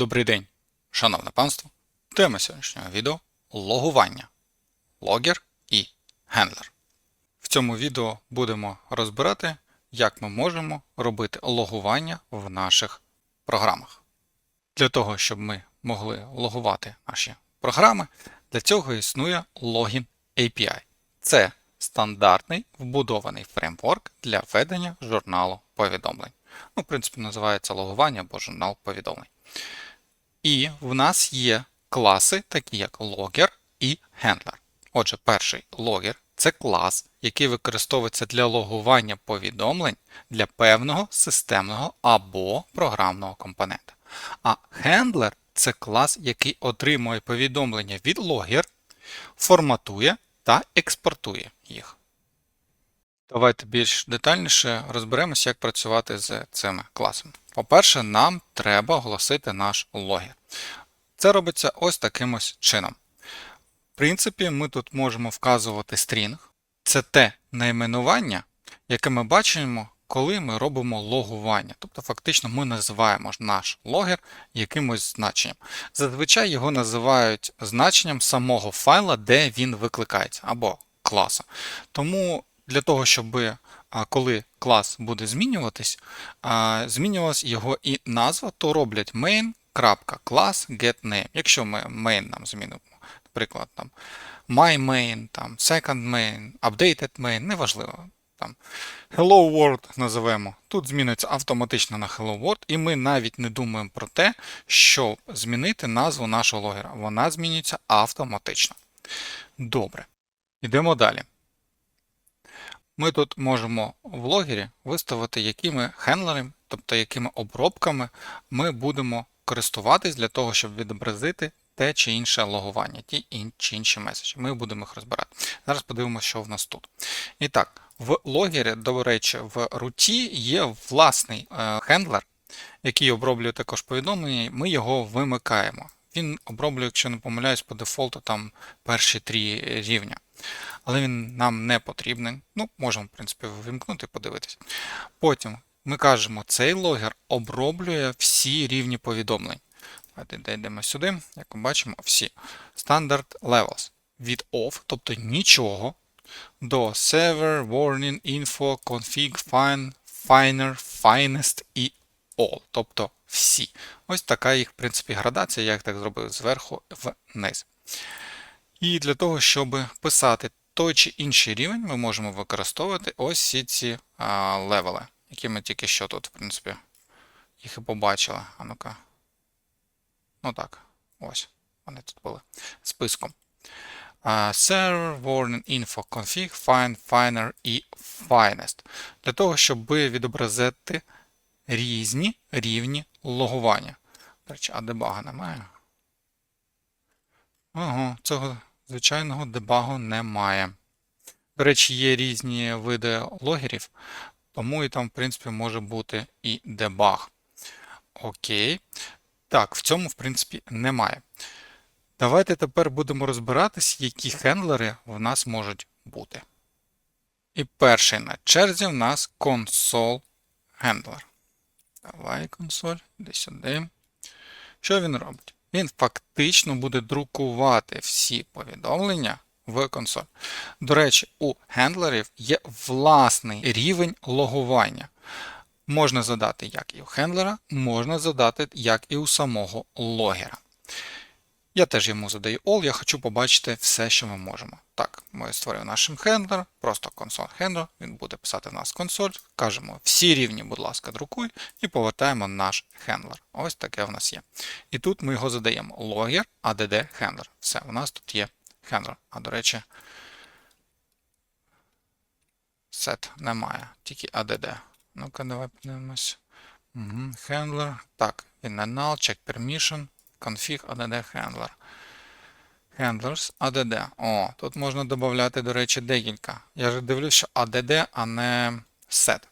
Добрий день, шановне панство. Тема сьогоднішнього відео логування, логер і хендлер. В цьому відео будемо розбирати, як ми можемо робити логування в наших програмах. Для того, щоб ми могли логувати наші програми, для цього існує логін API. Це стандартний вбудований фреймворк для ведення журналу повідомлень. Ну, в принципі, називається логування або журнал повідомлень. І в нас є класи, такі як логер і хендлер. Отже, перший логер це клас, який використовується для логування повідомлень для певного системного або програмного компонента. А хендлер це клас, який отримує повідомлення від логер, форматує та експортує їх. Давайте більш детальніше розберемося, як працювати з цими класами. По-перше, нам треба оголосити наш логер. Це робиться ось таким ось чином. В принципі, ми тут можемо вказувати стрінг. Це те найменування, яке ми бачимо, коли ми робимо логування. Тобто, фактично, ми називаємо наш логер якимось значенням. Зазвичай його називають значенням самого файла, де він викликається, або класа. Тому для того, щоб коли клас буде змінюватись, змінювалась його і назва, то роблять main.class getName. Якщо ми main нам змінимо, наприклад, там myMain, там second main, updated main, неважливо. Там Hello World називемо. Тут зміниться автоматично на Hello World, і ми навіть не думаємо про те, щоб змінити назву нашого логера. Вона змінюється автоматично. Добре. Йдемо далі. Ми тут можемо в логері виставити, якими хендлерами, тобто якими обробками ми будемо користуватись для того, щоб відобразити те чи інше логування, ті чи інші меседжі. Ми будемо їх розбирати. Зараз подивимося, що в нас тут. І так, в логері, до речі, в руті є власний е, хендлер, який оброблює також повідомлення, ми його вимикаємо. Він оброблює, якщо не помиляюсь, по дефолту там перші три рівня але він нам не потрібний. Ну, можемо, в принципі, вимкнути і подивитися. Потім ми кажемо, цей логер оброблює всі рівні повідомлень. Давайте йдемо сюди, як ми бачимо, всі. Standard levels. Від off, тобто нічого, до server, warning, info, config, fine, finer, finest і all. Тобто всі. Ось така їх, в принципі, градація, я їх так зробив зверху вниз. І для того, щоб писати той чи інший рівень, ми можемо використовувати ось ці ці а, левели, які ми тільки що тут, в принципі, їх і побачили. А ну-ка. Ну так, ось. Вони тут були списком. Uh, server, warning, info, config, find, finer і finest. Для того, щоб відобразити різні рівні логування. До речі, а дебага немає. Ого, цього звичайного дебагу немає. До речі, є різні види логерів, тому і там, в принципі, може бути і дебаг. Окей. Так, в цьому, в принципі, немає. Давайте тепер будемо розбиратись, які хендлери в нас можуть бути. І перший на черзі в нас handler. Давай консоль, іди сюди. Що він робить? Він фактично буде друкувати всі повідомлення в консоль. До речі, у хендлерів є власний рівень логування. Можна задати як і у хендлера, можна задати як і у самого логера. Я теж йому задаю all, я хочу побачити все, що ми можемо. Так, ми створюємо наш хендлер, просто консоль хендлер, він буде писати в нас консоль, кажемо всі рівні, будь ласка, друкуй, і повертаємо наш хендлер. Ось таке в нас є. І тут ми його задаємо logger add хендлер. Все, у нас тут є хендлер. А до речі, set немає, тільки add. Ну-ка, давай подивимось. Угу, Handler. Так, він не null, check permission config add handler. Handlers add. О, тут можна додати, до речі, декілька. Я ж дивлюсь, що add, а не set.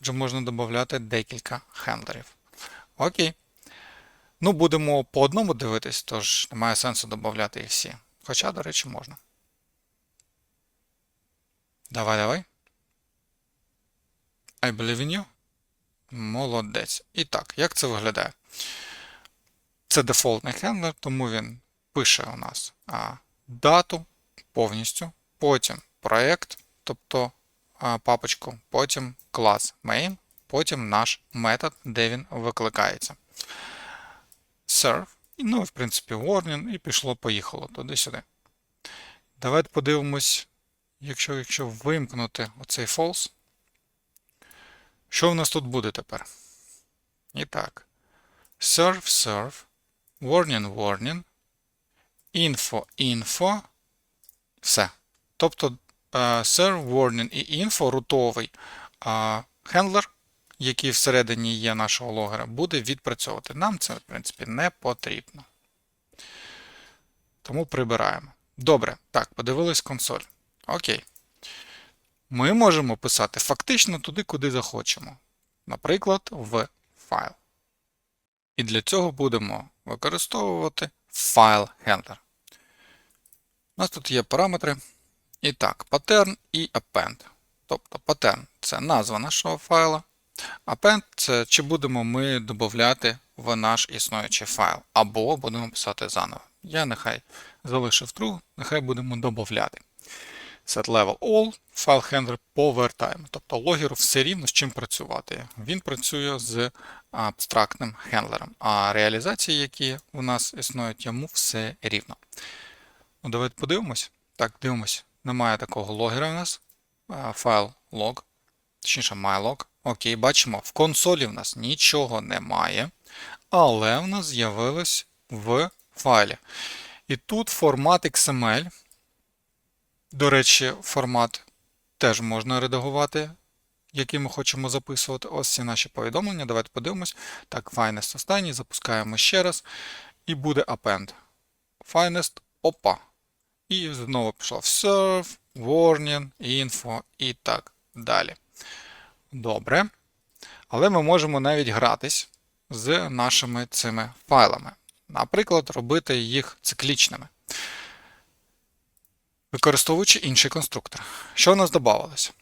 Отже, можна додати декілька хендлерів. Окей. Ну, будемо по одному дивитись, тож немає сенсу додати їх всі. Хоча, до речі, можна. Давай, давай. I believe in you. Молодець. І так, як це виглядає? Це дефолтний хендлер, тому він пише у нас а, дату повністю, потім проєкт, тобто а, папочку, потім клас main, потім наш метод, де він викликається. Serve, ну, в принципі, warning, і пішло-поїхало туди-сюди. Давайте подивимось, якщо, якщо вимкнути оцей false, що в нас тут буде тепер? І так. Serve, serve, warning, warning, info, info. Все. Тобто е, serve, warning і info рутовий е, хендлер, який всередині є нашого логера, буде відпрацьовувати. Нам це, в принципі, не потрібно. Тому прибираємо. Добре. Так, подивились консоль. Окей. Ми можемо писати фактично туди, куди захочемо. Наприклад, в файл. І для цього будемо використовувати файл handler. У нас тут є параметри. І так, pattern і append. Тобто pattern це назва нашого файла. Append це чи будемо ми додати в наш існуючий файл, або будемо писати заново. Я нехай залишив true, нехай будемо додати. Set level all, файл handler повертаємо. Тобто логеру все рівно з чим працювати. Він працює з абстрактним хендлером, а реалізації, які у нас існують, йому все рівно. Ну, Давайте подивимось. Так, дивимось. Немає такого логера у нас. Файл log, точніше mylog. Окей, бачимо, в консолі в нас нічого немає, але в нас з'явилось в файлі. І тут формат XML. До речі, формат теж можна редагувати, який ми хочемо записувати. Ось ці наші повідомлення. Давайте подивимось. Так, finest останній, запускаємо ще раз. І буде append. Finest, опа. І знову пішов serve, warning, info і так далі. Добре. Але ми можемо навіть гратись з нашими цими файлами. Наприклад, робити їх циклічними. Використовуючи інший конструктор. Що у нас додавалося?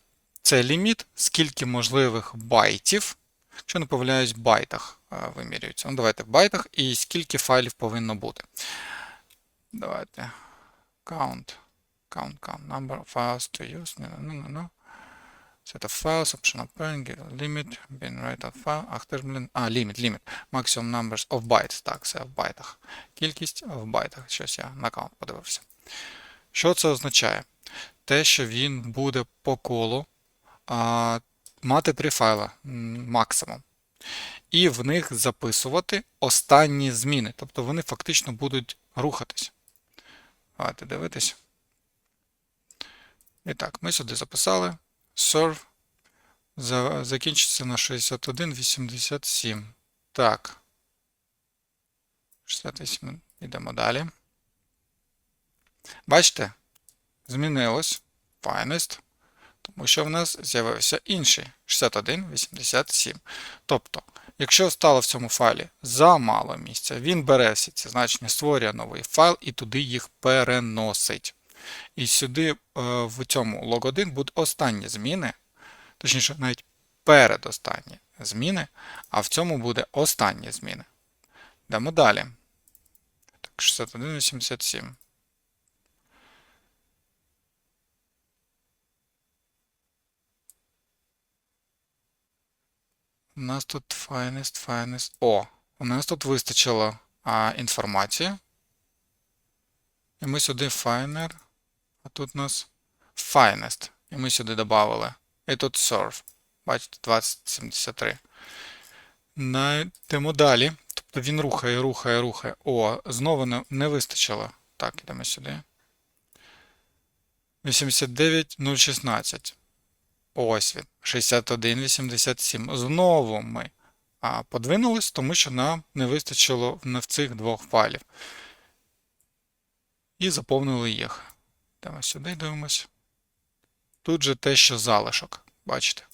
Це ліміт, скільки можливих байтів, якщо не помиляюсь, в байтах вимірюється. Ну, давайте в байтах і скільки файлів повинно бути. Давайте. Count. Count, count. Number of files to use. No, no, no, no. Set of files, optional parent, limit, bin write of file. Теж, блін. А, limit, limit. Maximum numbers of bytes. Так, це в байтах. Кількість в байтах. Щось я на count подивився. Що це означає? Те, що він буде по колу а, мати три файла максимум. І в них записувати останні зміни. Тобто вони фактично будуть рухатись. Давайте дивитись. І так, ми сюди записали. Serve. Закінчиться на 61,87. Так. 68. Йдемо далі. Бачите? Змінилось finest, тому що в нас з'явився інший 6187. Тобто, якщо стало в цьому файлі замало місця, він бере всі ці значення, створює новий файл і туди їх переносить. І сюди е, в цьому log1 будуть останні зміни, точніше, навіть передостанні зміни, а в цьому буде останні зміни. Йдемо далі. Так, 6187. У нас тут finest, finest. О, у нас тут вистачило а, інформації. І ми сюди finer, а тут у нас finest. І ми сюди додали. І тут serve. Бачите, 2073. Йдемо далі. Тобто він рухає, рухає, рухає. О, знову не, не вистачило. Так, йдемо сюди. 89016. Ось він. 61,87. Знову ми подвинулись, тому що нам не вистачило в цих двох файлів. І заповнили їх. Йдемо сюди дивимось. Тут же те, що залишок. Бачите?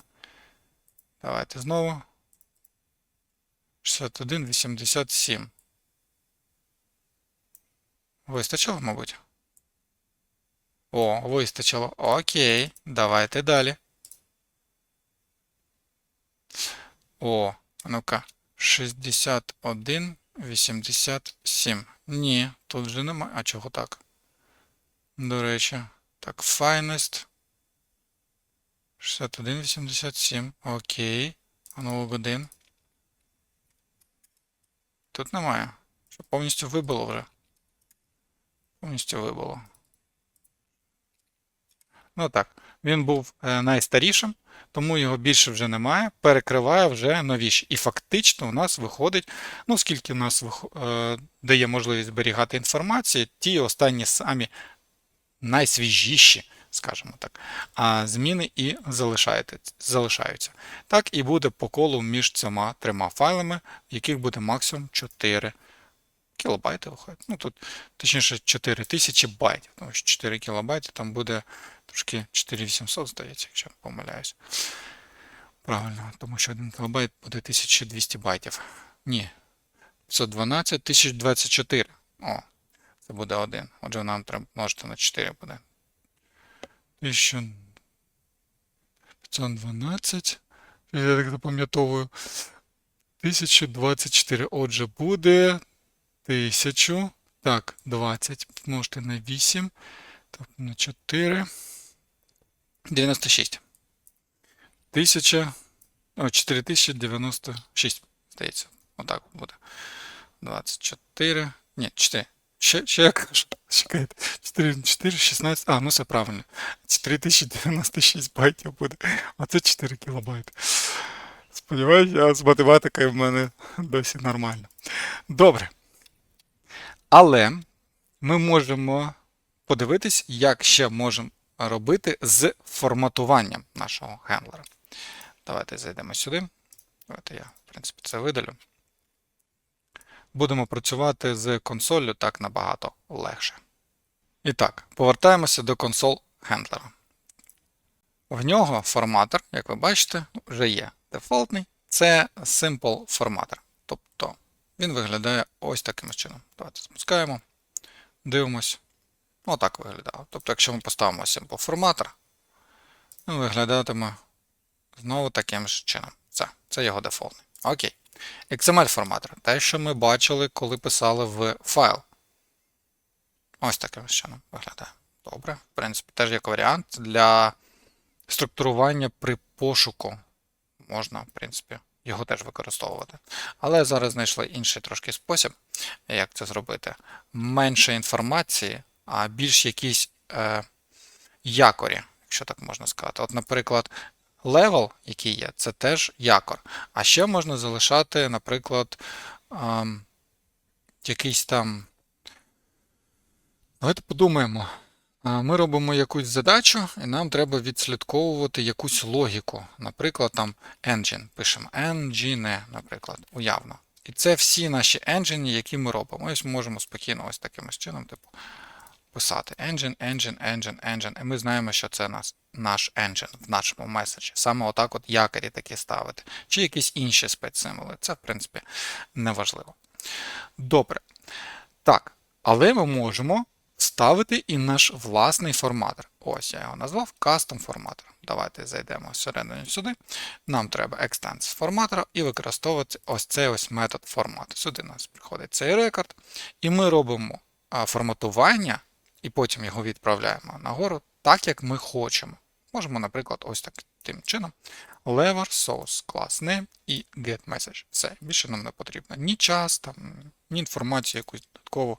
Давайте знову. 61,87. Вистачило, мабуть? О, вистачило. Окей, давайте далі. О, ну-ка, 61, 87. Ні, тут вже немає. А чого так? До речі. Так, finest. 61,87. Окей. Аналог 1. Тут немає. Що повністю вибило вже. Повністю вибило. Ну так. Він був е, найстарішим, тому його більше вже немає. Перекриває вже новіші. І фактично у нас виходить, ну скільки в нас е, дає можливість зберігати інформацію, ті останні самі найсвіжіші, скажімо так, а зміни і залишаються. Так і буде по колу між цими трьома файлами, яких буде максимум 4 кілобайти виходить. Ну тут, точніше, 4000 байтів, тому що 4 кілобайти там буде трошки 4800, здається, якщо не помиляюсь. Правильно, тому що 1 кілобайт буде 1200 байтів. Ні. 512, 1024. О, це буде 1. Отже, нам треба множити на 4 буде. 1512. Я так запам'ятовую. 1024. Отже, буде 1000. Так, 20 помножити на 8. Тобто на 4. 96. 1000. О, 4096, здається. Отак от буде. 24. Ні, 4. Ще, ще я. Чекайте. 4, 4, 16. А, ну все правильно. 4096 байтів буде. А це 4 кілобайти. Сподіваюся, з математикою в мене досі нормально. Добре. Але ми можемо подивитись, як ще можемо робити з форматуванням нашого хендлера. Давайте зайдемо сюди. Давайте я, в принципі, це видалю. Будемо працювати з консоллю так набагато легше. І так, повертаємося до консоль хендлера. В нього форматор, як ви бачите, вже є дефолтний. Це Simple форматор. Тобто він виглядає ось таким чином. Давайте запускаємо. Дивимось. Отак виглядає. Тобто, якщо ми поставимо Simple форматор, він виглядатиме знову таким ж чином. Це, це його дефолтний. Окей. XML форматор. Те, що ми бачили, коли писали в файл. Ось таким чином виглядає. Добре. В принципі, теж як варіант для структурування при пошуку. Можна, в принципі, його теж використовувати. Але зараз знайшли інший трошки спосіб, як це зробити. Менше інформації, а більш якісь е, якорі, якщо так можна сказати. От, наприклад, level, який є, це теж якор. А ще можна залишати, наприклад, ем, якийсь там. Давайте подумаємо. Ми робимо якусь задачу, і нам треба відслідковувати якусь логіку. Наприклад, там engine. Пишемо engine, наприклад, уявно. І це всі наші engine, які ми робимо. Ось ми можемо спокійно ось таким ось чином, типу, писати engine, engine, engine, engine. І ми знаємо, що це нас, наш engine в нашому меседжі. Саме отак от якорі такі ставити. Чи якісь інші спецсимволи. Це, в принципі, неважливо. Добре. Так, але ми можемо ставити і наш власний форматор. Ось я його назвав Custom форматор. Давайте зайдемо всередину сюди. Нам треба екстенс форматора і використовувати ось цей ось метод формату. Сюди у нас приходить цей рекорд, і ми робимо форматування, і потім його відправляємо нагору так, як ми хочемо. Можемо, наприклад, ось таким чином. Lever, source, class name і get message. Все, більше нам не потрібно ні час, там, ні інформацію якусь додаткову.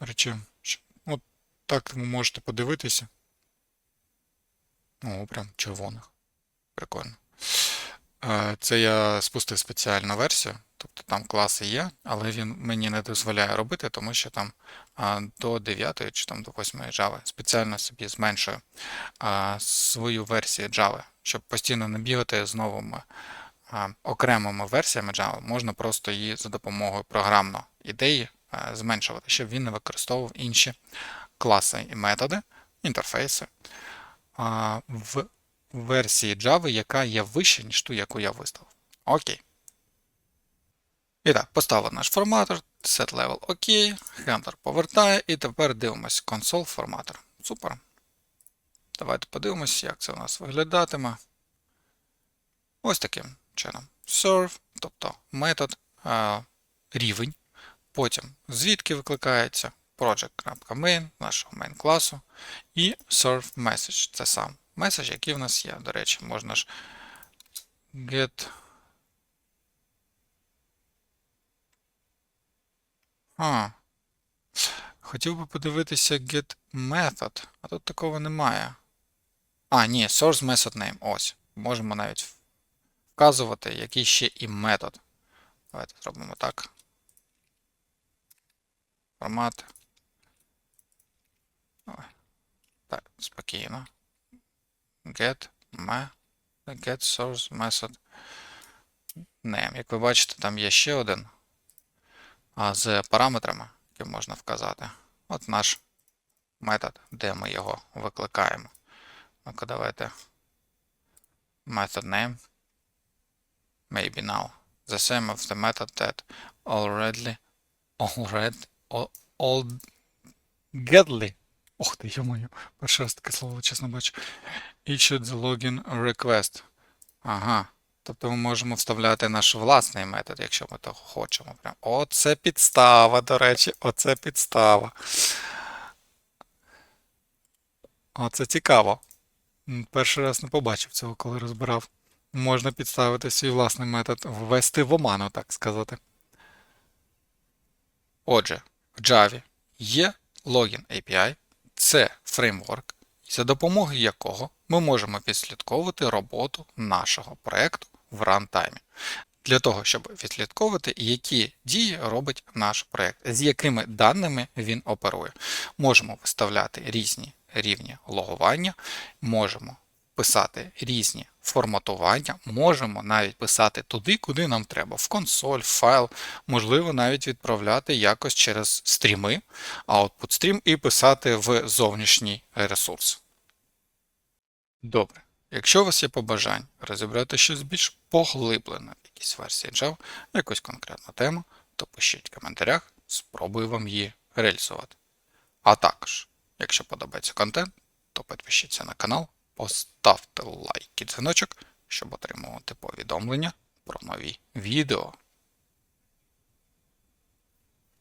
До речі, так ви можете подивитися. О, прям червоних. Прикольно. Е, Це я спустив спеціальну версію. Тобто там класи є, але він мені не дозволяє робити, тому що там до 9 чи там до 8 Java спеціально собі зменшую свою версію Java, щоб постійно не бігати з новими окремими версіями Java. Можна просто її за допомогою програмної ідеї зменшувати, щоб він не використовував інші класи і методи, інтерфейси в версії Java, яка є вище, ніж ту, яку я виставив. Окей. І так, поставив наш форматор, setLevel ОК, хендлер повертає, і тепер дивимось консоль форматор. Супер. Давайте подивимось, як це у нас виглядатиме. Ось таким чином. Serve, тобто метод, рівень, потім звідки викликається project.main нашого main класу і serve message. Це сам меседж, який в нас є. До речі, можна ж get. А. Хотів би подивитися get method, а тут такого немає. А, ні, source method name. Ось. Можемо навіть вказувати, який ще і метод. Давайте зробимо так. Формат. Так, спокійно. Get me, get source method name. Як ви бачите, там є ще один. З параметрами, які можна вказати. От наш метод, де ми його викликаємо. Ну-ка, давайте. Method name. Maybe now. The same of the method that already already all Gedly. Ох ти, йомою. Перший раз таке слово, чесно бачу. Issued the login request. Ага. Тобто ми можемо вставляти наш власний метод, якщо ми того хочемо. Прям. Оце підстава, до речі, оце підстава. Оце цікаво. Перший раз не побачив цього, коли розбирав. Можна підставити свій власний метод, ввести в оману, так сказати. Отже, в Java є Login API, це фреймворк, за допомогою якого ми можемо відслідковувати роботу нашого проєкту в рантаймі. Для того, щоб відслідковувати, які дії робить наш проєкт, з якими даними він оперує. Можемо виставляти різні рівні логування, можемо писати різні форматування, можемо навіть писати туди, куди нам треба, в консоль, в файл, можливо, навіть відправляти якось через стріми, output стрім і писати в зовнішній ресурс. Добре. Якщо у вас є побажання розібрати щось більш поглиблене в якійсь версії Java, якусь конкретну тему, то пишіть в коментарях, спробую вам її реалізувати. А також, якщо подобається контент, то підпишіться на канал, поставте лайк і дзвіночок, щоб отримувати повідомлення про нові відео.